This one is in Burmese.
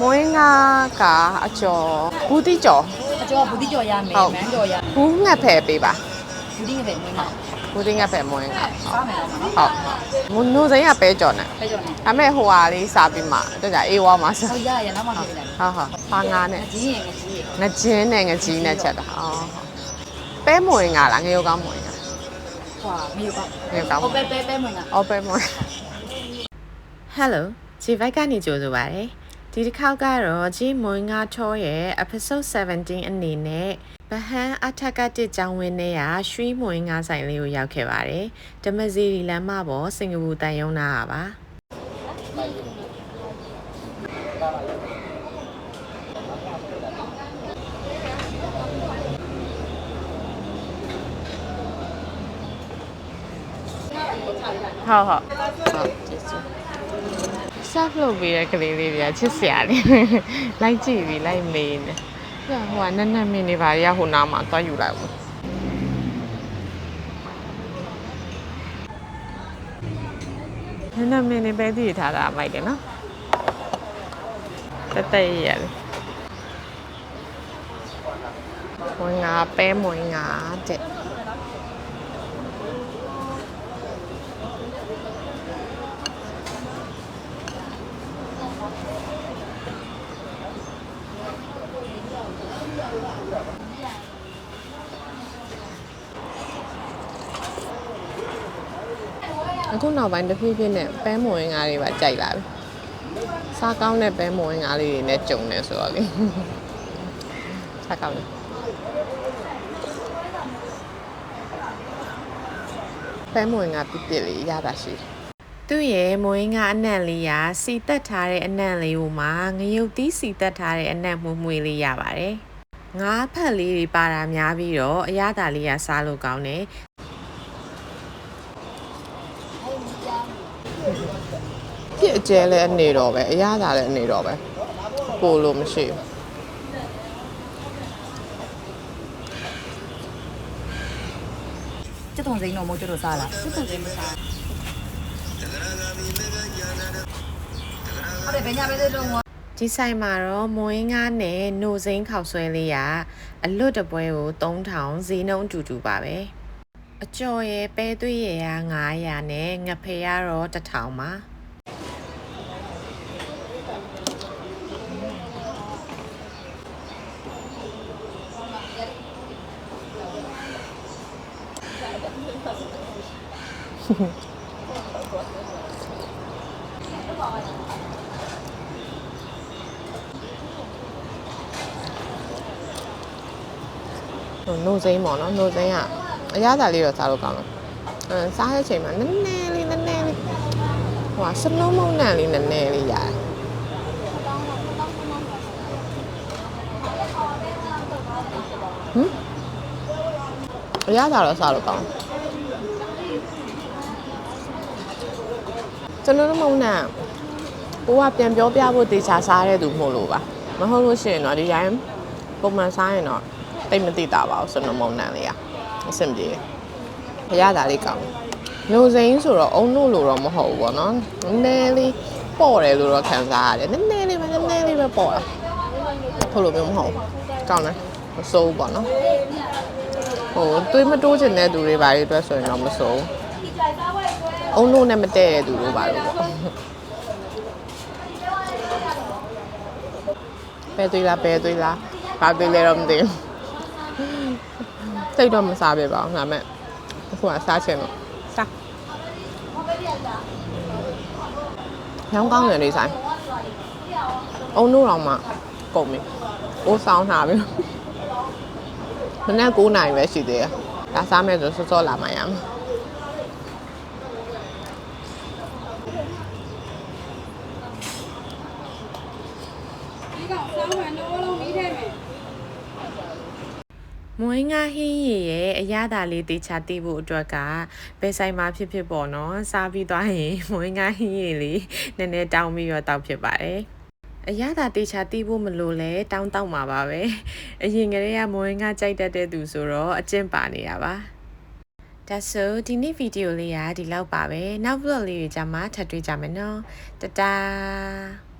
မွေးငါကအကျော်ဘူးတိကျော်အကျော်ကဘူးတိကျော်ရမယ်ဟုတ်မန်းကျော်ရဘူးငှက်ဖယ်ပေးပါဘူးတိငယ်ပဲမွေးမှာဘူးတိငှက်ဖယ်မွေးငါစားမယ်တော့နော်ဟုတ်ဟုတ်မနိုးစိမ်းကပဲကြော်နဲ့ပဲကျော်နေဒါပေမဲ့ဟိုဟာလေးစားပြီးမှတော့ကြာအေးဝါမှာစားဟုတ်ရရနောက်မှပြင်လိုက်ဟုတ်ဟုတ်ပါငါနဲ့အကြီးရင်အကြီးရင်ငချင်းနဲ့ငကြီးနဲ့ချက်တာအော်ပဲမွေးငါလားငရုတ်ကောင်းမွေးငါဟွာမယူပါငရုတ်ကောင်းဟုတ်ပဲပဲပဲမွေးငါအော်ပဲမွေး Hello ဂျီဗိုက်ကနေကြိုဆိုပါရစေ ဒီတစ်ခေါက်ကတော့ဂျီမွေးငါချောရဲ့ episode 17အနေနဲ့ဗဟန်းအထက်ကတစ်ကြောင်းဝင်းနဲ့ရရွှေမွေးငါဆိုင်လေးကိုရောက်ခဲ့ပါတယ်ဓမ္မစီရီလမ်းမပေါ်စင်ကာပူတန်ယုံနာပါဟုတ်ဟုတ်ဟုတ်ကျေးဇူး ဆက်လုပ်ပြီးတဲ့ကလေးလေးတွေကချစ်စရာလေးလိုက်ကြည့်ပြီးလိုက်မေးနေပြဟိုကနက်နက်မင်းနေပါရဟိုနားမှာသွားယူလိုက်ဘူးနက်နက်မင်းနေပဲတည်ထားတာမိုက်တယ်နော်တက်တက်ရရလေဝင်ငါပဲမဝင်ငါတဲ့ အခုနောက်ပိုင်းတစ်ဖြည်းဖြည်းနဲ့ပဲမဝင်ငါးတွေပါကြိုက်လာပြီစားကောင်းတဲ့ပဲမဝင်ငါးလေးတွေနဲ့ကြုံနေဆိုတော့လေစားကောင်းတယ်ပဲမဝင်ငါးပြစ်ပြစ်လေးရတာရှိတယ်သူ့ရဲ့မွေးငါအနံ့လေးကစီတက်ထားတဲ့အနံ့လေးကိုမှငရုတ်သီးစီတက်ထားတဲ့အနံ့မှုမွေးလေးရပါတယ် ငါးဖက်လေးတွေပါတာများပြီးတော့အရသာလေးကစားလို့ကောင်းတယ်ပြစ်အကျဲလဲအနေတော့ပဲအရသာလဲအနေတော့ပဲပို့လို့မရှိဘူးကျွတ်တုံစိမ်းတော့မို့ကျွတ်တို့စားလားကျွတ်တုံစိမ်းမစားဟုတ်တယ်ဘယ်ညာပဲလေးလုံးဝ ဒီဆိုင်မှာတော့မွေးငါးနဲ့နှိုစိမ်းခောက်ဆွဲလေးရအလွတ်တပွဲကို3000ဈေးနှုန်းတူတူပါပဲအကျော်ရဲ့ပဲသွေးရယ်က900နဲ့ငဖယ်ကတော့1000ပါဟို နှိုစိမ်းပေါ့နော်နှိုစိမ်းကအရသာလေးတော့စားလို့ကောင်းတယ်အဲစားတဲ့အချိန်မှာနည်းနည်းလေးနည်းနည်းလေးဟိုကစလုံးမုံနံလေးနည်းနည်းလေးရတယ်ဟမ်အရသာတော့စားလို့ကောင်းတယ်ကျွန်တော်တို့မုံနံကိုကပြန်ပြောပြဖို့တေချာစားတဲ့သူမဟုတ်လို့ပါမဟုတ်လို့ရှိရင်တော့ဒီတိုင်းပုံမှန်စားရင်တော့ တိတ်မသိတာပါဘူးစနမုံနံလေးကအဆင်ပြေတယ်အရသာလေးကောင်းတယ်လိုစိမ်းဆိုတော့အုံလို့လို့တော့မဟုတ်ဘူးပေါ့နော်နည်းနည်းလေးပေါ့တယ်လို့တော့ခံစားရတယ်နည်းနည်းလေးပဲနည်းနည်းလေးပဲပေါ့တာဟုတ်လို့မျိုးမဟုတ်ဘူးကောင်းတယ်မစိုးဘူးပေါ့နော်ဟိုတွေးမတိုးချင်တဲ့သူတွေပါတွေအတွက်ဆိုရင်တော့မစိုးဘူးအုံလို့နဲ့မတည့်တဲ့သူတို့ပါလို့ပေါ့ပဲသွေးလားပဲသွေးလားဘာသွေးလဲတော့မသိဘူး စိတ်တော့မစားပြပါဘူးဒါပေမဲ့အခုကစားချင်လို့စားညောင်းကောင်းတယ်လေးဆိုင်အုံလို့တော့မှကုန်ပြီအိုးဆောင်ထားပြီမနေ့9နိုင်ပဲရှိသေးတယ်ဒါစားမယ်ဆိုစောစောလာမှရမယ်ဒီကောင်စောင်းမှနှိုးလုံးပြီးထဲမယ် မွေးငါဟင်းရည်ရဲ့အရသာလေးတေချာတိဖို့အတွက်ကဘယ်ဆိုင်မှာဖြစ်ဖြစ်ပေါ့နော်စားပြီးသွားရင်မွေးငါဟင်းရည်လေးနည်းနည်းတောင်းပြီးတော့တောက်ဖြစ်ပါတယ်အရသာတေချာတိဖို့မလို့လဲတောင်းတောက်မှာပါပဲအရင်ကတည်းကမွေးငါကြိုက်တတ်တဲ့သူဆိုတော့အကျင့်ပါနေရပါဒါဆိုဒီနေ့ဗီဒီယိုလေးကဒီလောက်ပါပဲနောက် vlog လေးတွေကြမှာထပ်တွေ့ကြမယ်နော်တတား